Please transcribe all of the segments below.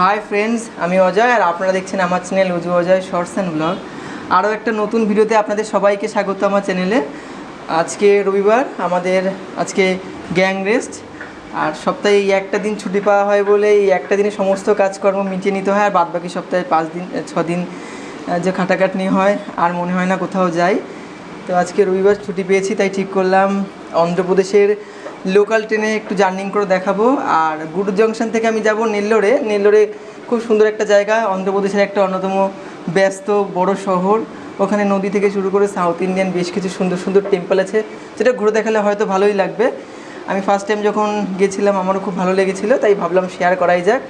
Hi friends আমি অজয় আর আপনারা দেখছেন আমার চ্যানেল উজু অজয় শর্টস অ্যান্ড ব্লগ আরও একটা নতুন ভিডিওতে আপনাদের সবাইকে স্বাগত আমার চ্যানেলে আজকে রবিবার, আমাদের আজকে গ্যাং রেস্ট আর সপ্তাহে এই একটা দিন ছুটি পাওয়া হয় বলে এই একটা দিনে সমস্ত কাজকর্ম মিটিয়ে নিতে হয়, আর বাদ বাকি সপ্তাহে পাঁচ দিন ছ দিন যে খাটাখাটনি হয়, আর মনে হয় না কোথাও যাই। তো আজকে রবিবার ছুটি পেয়েছি, তাই ঠিক করলাম। অন্ধ্রপ্রদেশের লোকাল ট্রেনে একটু জার্নিং করে দেখাবো। আর গুরু জংশন থেকে আমি যাব নেল্লোরে। নেল্লোরে খুব সুন্দর একটা জায়গা, অন্ধ্রপ্রদেশের একটা অন্যতম ব্যস্ত বড় শহর। ওখানে নদী থেকে শুরু করে সাউথ ইন্ডিয়ান বেশ কিছু সুন্দর সুন্দর টেম্পল আছে। যেটা ঘুরে দেখালে হয়তো ভালোই লাগবে। আমি ফার্স্ট টাইম যখন গেছিলাম, আমারও খুব ভালো লেগেছিলো, তাই ভাবলাম শেয়ার করাই যাক।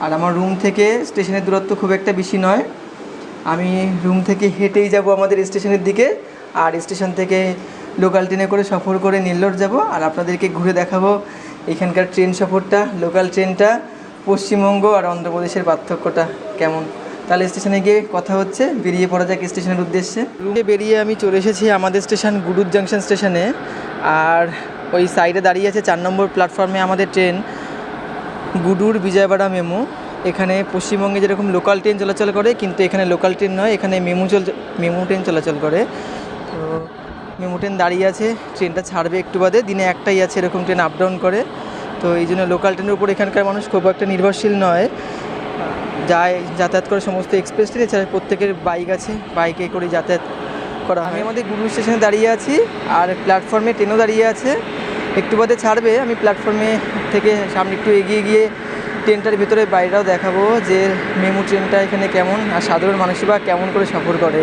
আর আমার রুম থেকে স্টেশনের দূরত্ব খুব একটা বেশি নয়। আমি রুম থেকে হেঁটেই যাব আমাদের স্টেশনের দিকে। আর স্টেশন থেকে লোকাল ট্রেনে করে সফর করে নেল্লোর যাব আর আপনাদেরকে ঘুরে দেখাবো এখানকার ট্রেন সফরটা, লোকাল ট্রেনটা, পশ্চিমবঙ্গ আর অন্ধ্রপ্রদেশের পার্থক্যটা কেমন? তাহলে স্টেশনে গিয়ে কথা হচ্ছে, বেরিয়ে পড়া যাক স্টেশনের উদ্দেশ্যে। রুটে বেরিয়ে আমি চলে এসেছি আমাদের স্টেশন গুডুর জাংশন স্টেশনে আর ওই সাইডে দাঁড়িয়ে আছে চার নম্বর প্ল্যাটফর্মে আমাদের ট্রেন গুডুর বিজয়বাড়া মেমু। এখানে পশ্চিমবঙ্গে যেরকম লোকাল ট্রেন চলাচল করে, কিন্তু এখানে লোকাল ট্রেন নয়, এখানে মেমু চল, মেমু ট্রেন চলাচল করে। তো মেমু ট্রেন দাঁড়িয়ে আছে, ট্রেনটা ছাড়বে একটু বাদে, দিনে একটাই আছে এরকম ট্রেন আপ ডাউন করে। তো এই জন্য লোকাল ট্রেনের উপর এখানকার মানুষ খুব একটা নির্ভরশীল নয়। যায়, যাতায়াত করে সমস্ত এক্সপ্রেস ট্রেন এছাড়া প্রত্যেকের বাইক আছে বাইকে করে যাতায়াত করা আমি আমাদের গুরু স্টেশনে দাঁড়িয়ে আছি, আর প্ল্যাটফর্মে ট্রেনও দাঁড়িয়ে আছে। একটু বাদে ছাড়বে, আমি প্ল্যাটফর্মে থেকে সামনে একটু এগিয়ে গিয়ে ট্রেনটার ভিতরে বাইরেও দেখাবো যে মেমু ট্রেনটা এখানে কেমন, আর সাধারণ মানুষই বা কেমন করে সফর করে।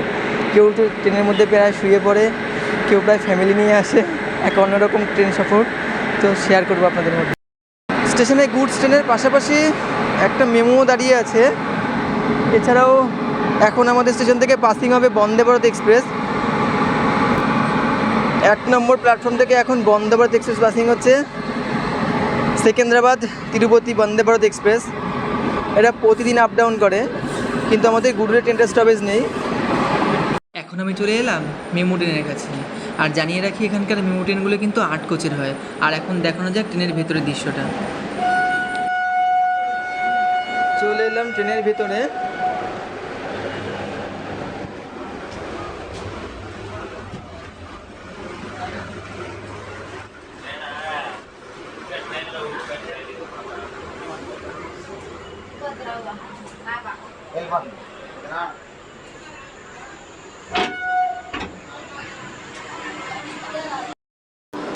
কেউ তো ট্রেনের মধ্যে প্রায় শুয়ে পড়ে কেউ প্রায় ফ্যামিলি নিয়ে আসে, এক অন্যরকম ট্রেন সফর তো শেয়ার করব আপনাদের মধ্যে। স্টেশনে গুডস ট্রেনের পাশাপাশি একটা মেমুও দাঁড়িয়ে আছে। এছাড়াও এখন আমাদের স্টেশন থেকে পাসিং হবে বন্দে ভারত এক্সপ্রেস এক নম্বর প্ল্যাটফর্ম থেকে এখন বন্দে ভারত এক্সপ্রেস পাসিং হচ্ছে। সেকেন্দ্রাবাদ, তিরুপতি বন্দে ভারত এক্সপ্রেস এটা প্রতিদিন আপ ডাউন করে, কিন্তু আমাদের গুডুরে ট্রেনটা স্টপেজ নেই। এখন আমি চলে এলাম মেমো ট্রেনের কাছে। আর জানিয়ে রাখি এখানকার মেমো ট্রেনগুলো কিন্তু আট কোচের হয়। আর এখন দেখানো যাক ট্রেনের ভেতরের দৃশ্যটা। চলে এলাম ট্রেনের ভেতরে।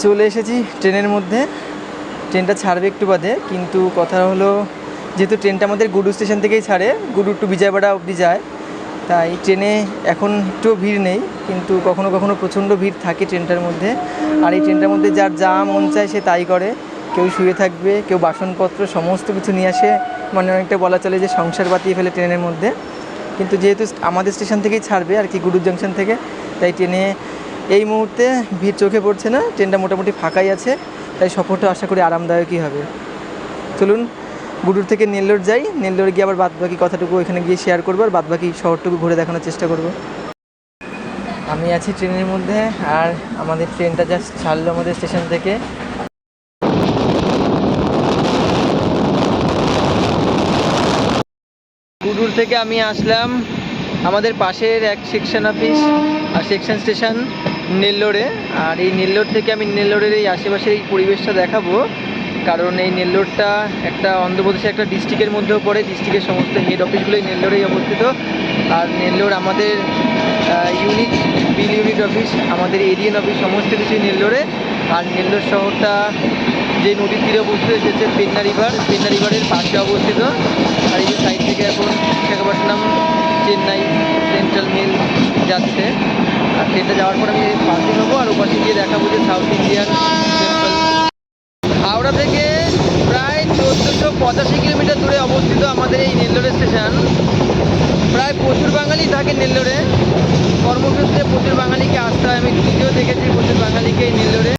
চলে এসেছি ট্রেনের মধ্যে। ট্রেনটা ছাড়বে একটু বাদে, কিন্তু কথা হলো যেহেতু ট্রেনটা আমাদের গুডু স্টেশন থেকেই ছাড়ে, গুডু টু বিজয়বাড়া অবধি যায়। তাই ট্রেনে এখন একটুও ভিড় নেই, কিন্তু কখনো কখনো প্রচণ্ড ভিড় থাকে ট্রেনটার মধ্যে। আর এই ট্রেনটার মধ্যে যার যা মন চায় সে তাই করে। কেউ শুয়ে থাকবে, কেউ বাসনপত্র, সমস্ত কিছু নিয়ে আসে। মানে অনেকটা বলা চলে যে সংসার বাতিয়ে ফেলে ট্রেনের মধ্যে। কিন্তু যেহেতু আমাদের স্টেশন থেকেই ছাড়বে, আর কি গুডুর জংশন থেকে, তাই ট্রেনে এই মুহূর্তে ভিড় চোখে পড়ছে না, ট্রেনটা মোটামুটি ফাঁকাই আছে, তাই সফরটা আশা করি আরামদায়কই হবে। চলুন, গুডুর থেকে নেল্লোর যাই, নেল্লোর গিয়ে আবার বাদবাকি কথাটুকু ওইখানে গিয়ে শেয়ার করব, আর বাদবাকি শহরটুকু ঘুরে দেখানোর চেষ্টা করব। আমি আছি ট্রেনের মধ্যে, আর আমাদের ট্রেনটা জাস্ট ছাড়লো আমাদের স্টেশন থেকে। গুডুর থেকে আমি আসলাম আমাদের পাশের এক সেকশন অফিস আর সেকশন স্টেশন নেল্লোরে। আর এই নেল্লোর থেকে আমি নেল্লোরের এই আশেপাশের এই পরিবেশটা দেখাবো। কারণ এই নেল্লোরটা একটা অন্ধ্রপ্রদেশের একটা ডিস্ট্রিক্টের মধ্যেও পড়ে। ডিস্ট্রিক্টের সমস্ত হেড অফিসগুলোই নেল্লোরেই অবস্থিত। আর নেল্লোর আমাদের ইউনিট বিল ইউনিট অফিস আমাদের এরিয়ান অফিস সমস্ত কিছুই নেল্লোরে। আর নেল্লোর শহরটা যে নদীর তীরে অবস্থিত সেটা পেন্না রিভার। পেন্না রিভারের পাশে অবস্থিত। আর এই সাইড থেকে এখন বিশাখাপট্টনম চেন্নাই সেন্ট্রাল মিল যাচ্ছে। আর ট্রেনটা যাওয়ার পর আমি পাশে নেব আর ওপাশে গিয়ে দেখাবো যে সাউথ ইন্ডিয়ান হাওড়া থেকে প্রায় চোদ্দোশো পঁচাশি কিলোমিটার দূরে অবস্থিত আমাদের এই নেল্লোরে স্টেশন। প্রায় প্রচুর বাঙালি থাকে নেল্লোরে। কর্মক্ষেত্রে প্রচুর বাঙালিকে আসতে হয়। আমি নিজেও দেখেছি প্রচুর বাঙালিকে এই নেল্লোরে।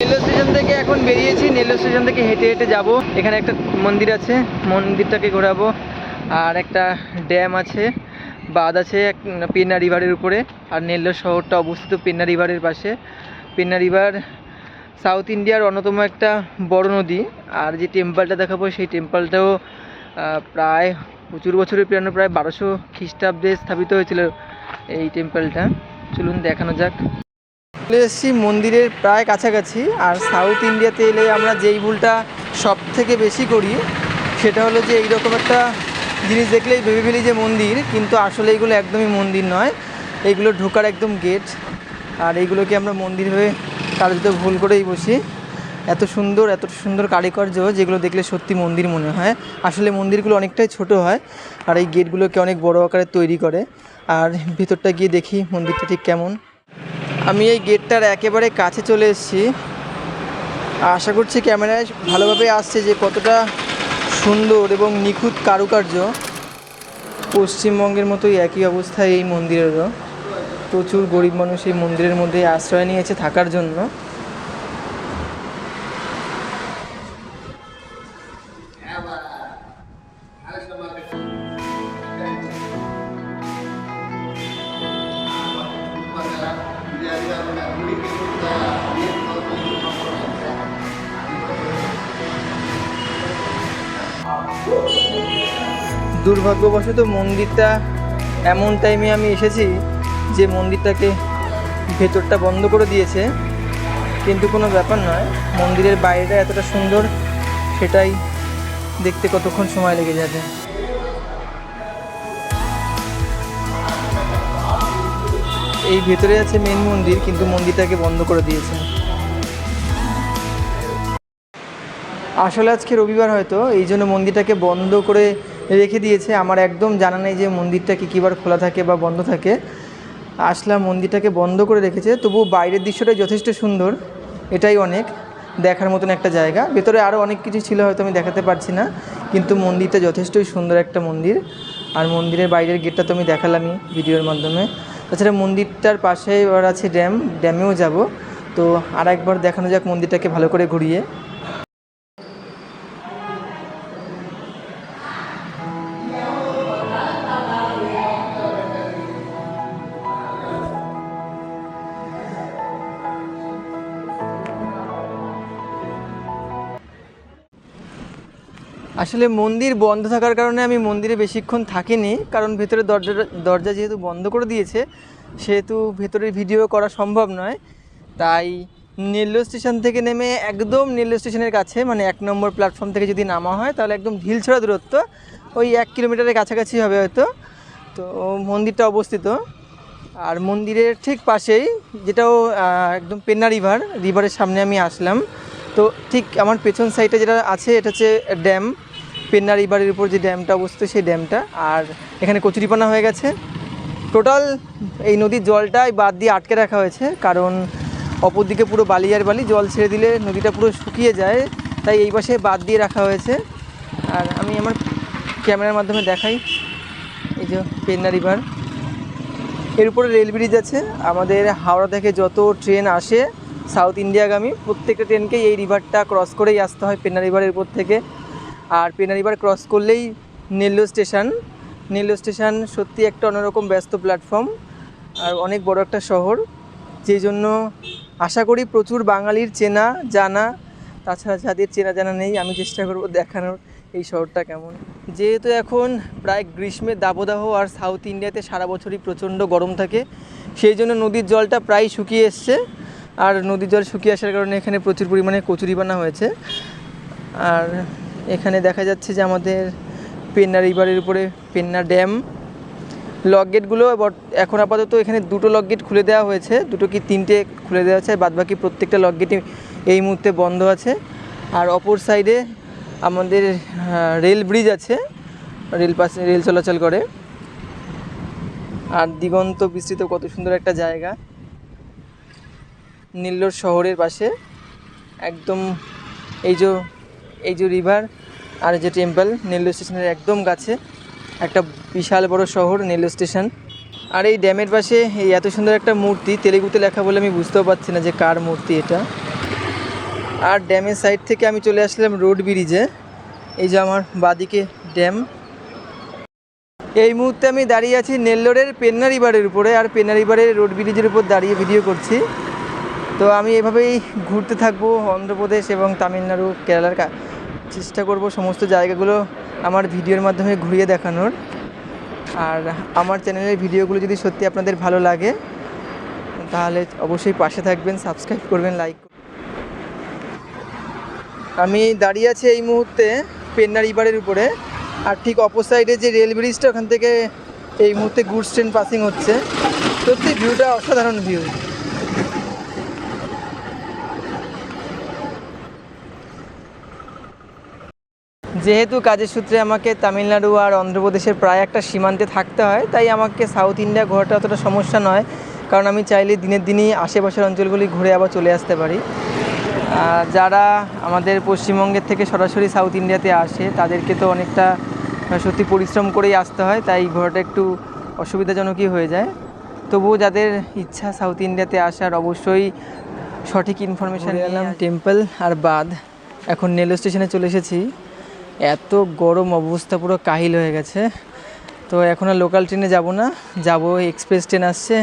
নেল্লোর স্টেশন থেকে এখন বেরিয়েছি। নেল্লোর স্টেশন থেকে হেঁটে হেঁটে যাব। এখানে একটা মন্দির আছে। মন্দিরটাকে ঘোরাবো। আর একটা ড্যাম আছে। বাঁধ আছে এক, পেন্না রিভারের উপরে, আর নেল্লোর শহরটা অবস্থিত পেন্না রিভারের পাশে। পেন্না রিভার সাউথ ইন্ডিয়ার অন্যতম একটা বড় নদী, আর যে টেম্পলটা দেখাবো সেই টেম্পলটাও প্রায় প্রচুর বছরের পুরানো, প্রায় বারোশো খ্রিস্টাব্দে স্থাপিত হয়েছিল এই টেম্পলটা। চলুন দেখানো যাক। চলে এসেছি মন্দিরের প্রায় কাছাকাছি, আর সাউথ ইন্ডিয়াতে এলে আমরা যেই ভুলটা সব থেকে বেশি করি, সেটা হলো যে এইরকম একটা জিনিস দেখলেই ভেবে ফেলি যে মন্দির, কিন্তু আসলে এগুলো একদমই মন্দির নয়। এইগুলো ঢোকার একদম গেট আর এইগুলোকে আমরা মন্দির হয়ে কার্যত ভুল করেই বসি। এত সুন্দর এত সুন্দর কারিকর্য যেগুলো দেখলে সত্যি মন্দির মনে হয়। আসলে মন্দিরগুলো অনেকটাই ছোট হয়, আর এই গেটগুলোকে অনেক বড় আকারে তৈরি করে। আর ভিতরটা গিয়ে দেখি মন্দিরটা ঠিক কেমন। আমি এই গেটটার একেবারে কাছে চলে এসেছি। আশা করছি ক্যামেরায় ভালোভাবে আসছে যে কতটা সুন্দর এবং নিখুঁত কারুকার্য। পশ্চিমবঙ্গের মতোই একই অবস্থায় এই মন্দিরেরও। প্রচুর গরিব মানুষ এই মন্দিরের মধ্যে আশ্রয় নিয়েছে থাকার জন্য। দুর্ভাগ্যবশত মন্দিরটা এমন টাইমে আমি এসেছি যে মন্দিরটাকে ভেতরটা বন্ধ করে দিয়েছে। কিন্তু কোনো ব্যাপার নয়, মন্দিরের বাইরেটা এতটা সুন্দর, সেটাই দেখতে কতক্ষণ সময় লেগে যাবে। এই ভেতরে আছে মেন মন্দির, কিন্তু মন্দিরটাকে বন্ধ করে দিয়েছে। আসলে আজকে রবিবার হয়তো, এই জন্য মন্দিরটাকে বন্ধ করে রেখে দিয়েছে। আমার একদম জানা নেই যে মন্দিরটা কী কীবার খোলা থাকে বা বন্ধ থাকে। আসলাম, মন্দিরটাকে বন্ধ করে রেখেছে। তবু বাইরের দৃশ্যটা যথেষ্ট সুন্দর। এটাই অনেক। দেখার মতন একটা জায়গা। ভেতরে আরও অনেক কিছু ছিল, হয়তো আমি দেখাতে পারছি না। কিন্তু মন্দিরটা যথেষ্টই সুন্দর একটা মন্দির। আর মন্দিরের বাইরের গেটটা তো আমি দেখালামই ভিডিওর মাধ্যমে। তাছাড়া মন্দিরটার পাশে এবার আছে ড্যাম। ড্যামেও যাব। তো আর একবার দেখানো যাক মন্দিরটাকে ভালো করে ঘুরিয়ে। আসলে মন্দির বন্ধ থাকার কারণে আমি মন্দিরে বেশিক্ষণ থাকিনি, কারণ ভেতরে দরজা দরজা যেহেতু বন্ধ করে দিয়েছে, সেহেতু ভেতরের ভিডিও করা সম্ভব নয়। তাই রেলওয়ে স্টেশন থেকে নেমে একদম রেলওয়ে স্টেশনের কাছে মানে এক নম্বর প্ল্যাটফর্ম থেকে যদি নামা হয়, তাহলে একদম ঢিলছড়া দূরত্ব, ওই এক কিলোমিটারের কাছাকাছি হবে হয়তো। তো মন্দিরটা অবস্থিত। আর মন্দিরের ঠিক পাশেই, যেটাও একদম পেন্না রিভার, রিভারের সামনে আমি আসলাম। তো ঠিক আমার পেছন সাইডে যেটা আছে, এটা হচ্ছে ড্যাম পেন্না রিভারের উপর যে ড্যামটা অবস্থিত, সেই ড্যামটা। আর এখানে কচুরিপানা হয়ে গেছে। টোটাল এই নদীর জলটাই বাদ দিয়ে আটকে রাখা হয়েছে, কারণ অপরদিকে পুরো বালি আর বালি, জল ছেড়ে দিলে নদীটা পুরো শুকিয়ে যায়, তাই এই পাশে বাদ দিয়ে রাখা হয়েছে। আর আমি আমার ক্যামেরার মাধ্যমে দেখাই, এই যে পেন্না রিভার এর উপরে রেল ব্রিজ আছে, আমাদের হাওড়া থেকে যত ট্রেন আসে, সাউথ ইন্ডিয়াগামী, প্রত্যেকটা ট্রেনকে এই রিভারটা ক্রস করেই আসতে হয় পেন্না রিভারের উপর থেকে। আর পেনা রিভার ক্রস করলেই নেল্লো স্টেশন। নেল্লো স্টেশন সত্যি একটা অন্যরকম ব্যস্ত প্ল্যাটফর্ম আর অনেক বড় একটা শহর। যেই জন্য আশা করি প্রচুর বাঙালির চেনা জানা, তাছাড়া যাদের চেনা জানা নেই, আমি চেষ্টা করব দেখানোর এই শহরটা কেমন। যেহেতু এখন প্রায় গ্রীষ্মের দাবদাহ আর সাউথ ইন্ডিয়াতে সারা বছরই প্রচণ্ড গরম থাকে সেই জন্য নদীর জলটা প্রায় শুকিয়ে এসছে। আর নদীর জল শুকিয়ে আসার কারণে এখানে প্রচুর পরিমাণে কচুরিপানা হয়েছে। আর এখানে দেখা যাচ্ছে যে আমাদের পেন্না রিভারের উপরে পেন্না ড্যাম। লক গেটগুলো এখন আপাতত এখানে দুটো লক গেট খুলে দেওয়া হয়েছে। দুটো কি তিনটে খুলে দেওয়া হয়েছে বাদ বাকি প্রত্যেকটা লক গেটই এই মুহূর্তে বন্ধ আছে। আর অপর সাইডে আমাদের রেল ব্রিজ আছে, রেল পাশে রেল চলাচল করে। আর দিগন্ত বিস্তৃত কত সুন্দর একটা জায়গা। নীল্লোর শহরের পাশে, একদম এই যে এই যে রিভার আর যে টেম্পল, নেল্লো স্টেশনের একদম কাছে। একটা বিশাল বড় শহর, নেল্লো স্টেশন। আর এই ড্যামের পাশে এই এত সুন্দর একটা মূর্তি, তেলেগুতে লেখা বলে আমি বুঝতেও পারছি না যে কার মূর্তি এটা। আর ড্যামের সাইড থেকে আমি চলে আসলাম রোড ব্রিজে। এই যে আমার বাদিকে ড্যাম। এই মুহূর্তে আমি দাঁড়িয়ে আছি নেল্লোরের পেন্না রিভারের উপরে, আর পেন্না রিভারের রোড ব্রিজের উপর দাঁড়িয়ে ভিডিও করছি। তো আমি এভাবেই ঘুরতে থাকব অন্ধ্রপ্রদেশ এবং তামিলনাড়ু, কেরালার চেষ্টা করব সমস্ত জায়গাগুলো আমার ভিডিওর মাধ্যমে ঘুরিয়ে দেখানোর। আর আমার চ্যানেলের ভিডিওগুলো যদি সত্যি আপনাদের ভালো লাগে, তাহলে অবশ্যই পাশে থাকবেন সাবস্ক্রাইব করবেন লাইক আমি দাঁড়িয়ে আছি এই মুহূর্তে পেন্নার ইবারের উপরে, আর ঠিক অপর সাইডে যে রেল ব্রিজটা ওখান থেকে এই মুহূর্তে গুডস ট্রেন পাসিং হচ্ছে। সত্যি ভিউটা অসাধারণ ভিউ যেহেতু কাজের সূত্রে আমাকে তামিলনাড়ু আর অন্ধ্রপ্রদেশের প্রায় একটা সীমান্তে থাকতে হয় তাই আমাকে সাউথ ইন্ডিয়া ঘোরাটা অতটা সমস্যা নয়। কারণ আমি চাইলে দিনের দিনই আশেপাশের অঞ্চলগুলি ঘুরে আবার চলে আসতে পারি। যারা আমাদের পশ্চিমবঙ্গের থেকে সরাসরি সাউথ ইন্ডিয়াতে আসে তাদেরকে তো অনেকটা সত্যি পরিশ্রম করেই আসতে হয় তাই ঘোরাটা একটু অসুবিধাজনকই হয়ে যায়। তবুও যাদের ইচ্ছা সাউথ ইন্ডিয়াতে আসার অবশ্যই সঠিক ইনফরমেশান টেম্পল আর বাদ এখন নেলো স্টেশনে চলে এসেছি। এত গরম অবস্থা, পুরো কাহিল হয়ে গেছে। তো এখন আর লোকাল ট্রেনে যাব না। যাব এক্সপ্রেস ট্রেন আসছে।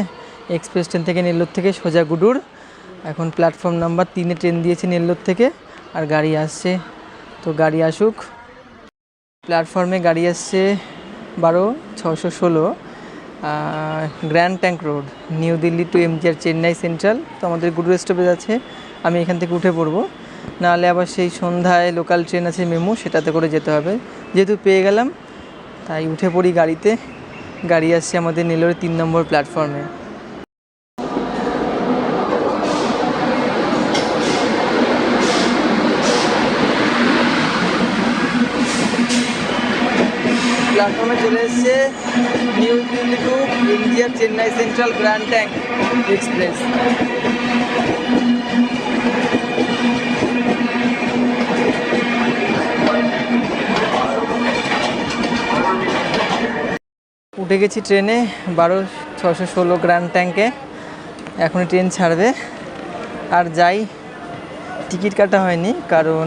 এক্সপ্রেস ট্রেন থেকে নেল্লোর থেকে সোজা গুডুর। এখন প্ল্যাটফর্ম নাম্বার তিনে ট্রেন দিয়েছে নেল্লোর থেকে, আর গাড়ি আসছে। তো গাড়ি আসুক। প্ল্যাটফর্মে গাড়ি আসছে বারো ছশো ষোলো grand trunk road new Delhi to MGR Chennai central তো আমাদের গুডুর স্টপেজ আছে আমি এখান থেকে উঠে পড়ব। নাহলে আবার সেই সন্ধ্যায় লোকাল ট্রেন আছে মেমো সেটাতে করে যেতে হবে। যেহেতু পেয়ে গেলাম, তাই উঠে পড়ি গাড়িতে। গাড়ি আসছে আমাদের নেলোর তিন নম্বর প্ল্যাটফর্মে প্ল্যাটফর্মে চলে এসছে new Delhi to Chennai central grand trunk express উঠে গেছি ট্রেনে বারো ছশো ষোলো গ্র্যান্ড ট্যাঙ্কে। এখনই ট্রেন ছাড়বে। আর যাই, টিকিট কাটা হয়নি, কারণ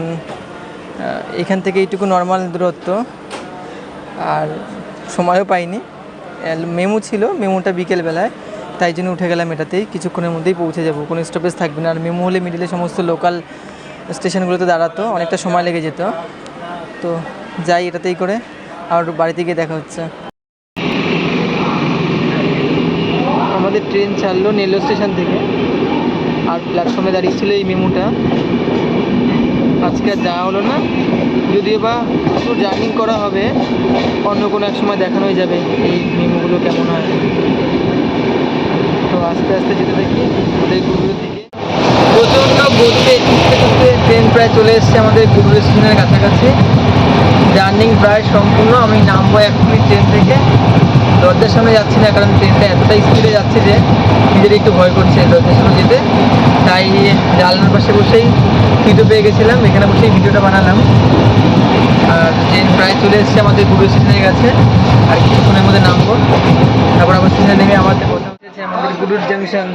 এখান থেকে এইটুকু নর্মাল দূরত্ব। আর সময়ও পাইনি। মেমু ছিল, মেমুটা বিকেলবেলায়, তাই জন্য উঠে গেলাম এটাতেই। কিছুক্ষণের মধ্যেই পৌঁছে যাব, কোনো স্টপেজ থাকবে না। আর মেমু হলে মিডিলে সমস্ত লোকাল স্টেশনগুলোতে দাঁড়াতো, অনেকটা সময় লেগে যেত। তো যাই, এটাতেই করে আর বাড়িতে গিয়ে দেখা হচ্ছে। আমাদের ট্রেন ছাড়লো নেলো স্টেশন থেকে। আর প্ল্যাটফর্মে দাঁড়িয়ে ছিল এই মেমুটা। আজকে আর যাওয়া হলো না। যদিও বা প্রচুর জার্নিং করা হবে, অন্য কোনো এক সময় দেখানোই যাবে এই মেমুগুলো কেমন হয়। তো আস্তে আস্তে যেতে থাকি আমাদের গুরুর দিকে। প্রচণ্ড ছুটতে ট্রেন প্রায় চলে এসছে আমাদের গুরুর স্টেশনের কাছাকাছি। জার্নিং প্রায় সম্পূর্ণ, আমি নামবো এখনই ট্রেন থেকে। দরজার সামনে যাচ্ছি না, কারণ ট্রেনটা এতটাই স্পিডে যাচ্ছে যে নিজের একটু ভয় করছে দরজার সামনে যেতে। তাই জানলার পাশে বসেই ভিডিও পেয়ে গেছিলাম, এখানে বসেই ভিডিওটা বানালাম। আর ট্রেন প্রায় চলে এসেছে আমাদের গুরু স্টেশনের কাছে আর কিছুক্ষণের মধ্যে নামবো। তারপর আবার স্টেশনে নেমে আমাদের কথা হচ্ছে আমাদের গুরুর জাংশন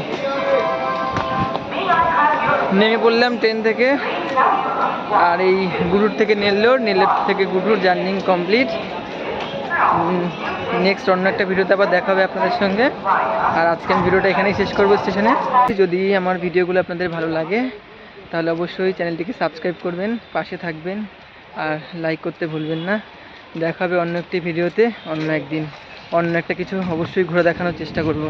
নেমে পড়লাম ট্রেন থেকে, আর এই গুরুর থেকে নেল্লোর নেল্লোর থেকে গুরুর জার্নি কমপ্লিট নেক্সট অন্য একটা ভিডিওতে আবার দেখা হবে আপনাদের সঙ্গে। আর আজকে আমি ভিডিওটা এখানেই শেষ করব স্টেশনে। যদি আমার ভিডিওগুলো আপনাদের ভালো লাগে, তাহলে অবশ্যই চ্যানেলটিকে সাবস্ক্রাইব করবেন, পাশে থাকবেন, আর লাইক করতে ভুলবেন না। দেখা হবে অন্য একটি ভিডিওতে অন্য একদিন। অন্য একটা কিছু অবশ্যই ঘুরে দেখানোর চেষ্টা করব।